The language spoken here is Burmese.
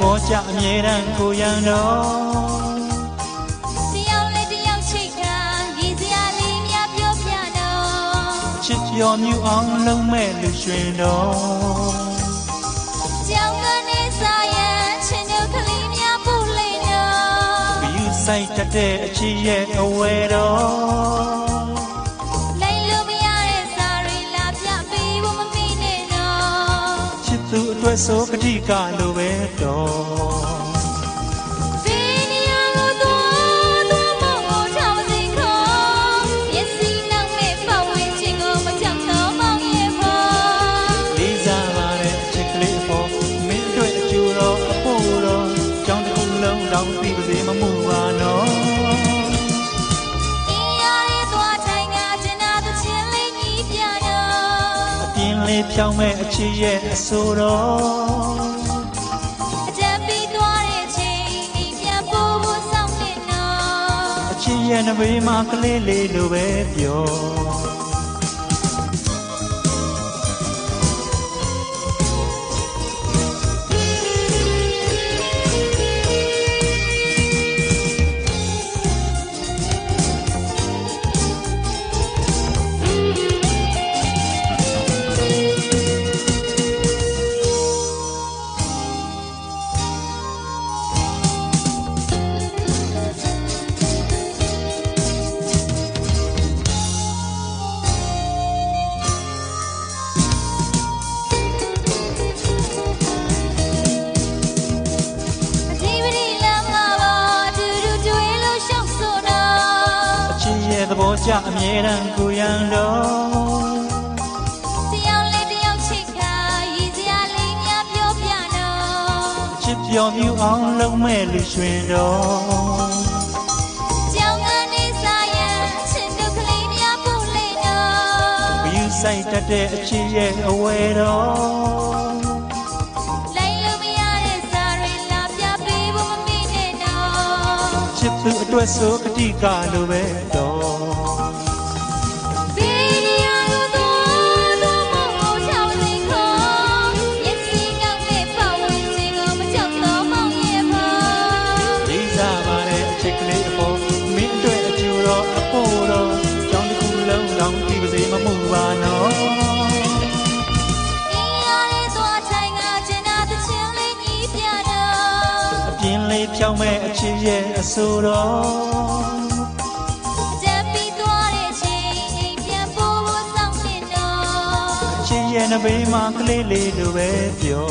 ဘောကြအမြဲတမ်းကိုရန်တော်တယောက်လေးတယောက်ချိတ်တာရည်စရာလေးများပြောပြတော့ချစ်ပြောမြူအောင်လုံးမဲ့လူရွှင်တော်ကြောင်ကနေစာရန်ချင်းတို့ကလေးများပူလိမ့်တော့ဘယူဆိုင်တတ်တဲ့အချစ်ရဲ့အဝဲတော် ဆိုကတိကလိုပဲတော် လေးဖြောင်းမဲ့အချစ်ရဲ့အဆိုတော်အကြံပြီးသွားတဲ့ချိန်အိမ်ပြန်ပို့ဖို့စောင့်နေတော့အချစ်ရဲ့နဘေးမှာကလေးလေးလိုပဲပြော ဘောကျအမြဲတမ်းကိုရန်တော်တယောက်လေးတယောက်ချစ်ခါရည်စရာလေးများပြောပြတော့အချစ်ပြောမြူအောင်လုံးမဲ့လူရွှင်တော်ကြောင်ကနေစာရန်ချင်းတို့ကလေးများပူလိမ့်တော့ဘယူဆိုင်တတ်တဲ့အချစ်ရဲ့အဝဲတော်လိုက်လို့မရတဲ့စာရီလာပြပေးဖို့မမိနဲ့တော့ချစ်သူအတွက်ဆိုကတိကလိုပဲတော် လေးဖြောင်းမဲ့အချစ်ရဲ့အဆိုတော်ကြက်ပြီးသွားတဲ့ချိန်အိမ်ပြန်ပို့ဖို့စောင့်နေတော့အချစ်ရဲ့နဘေးမှာကလေးလေးလိုပဲပြော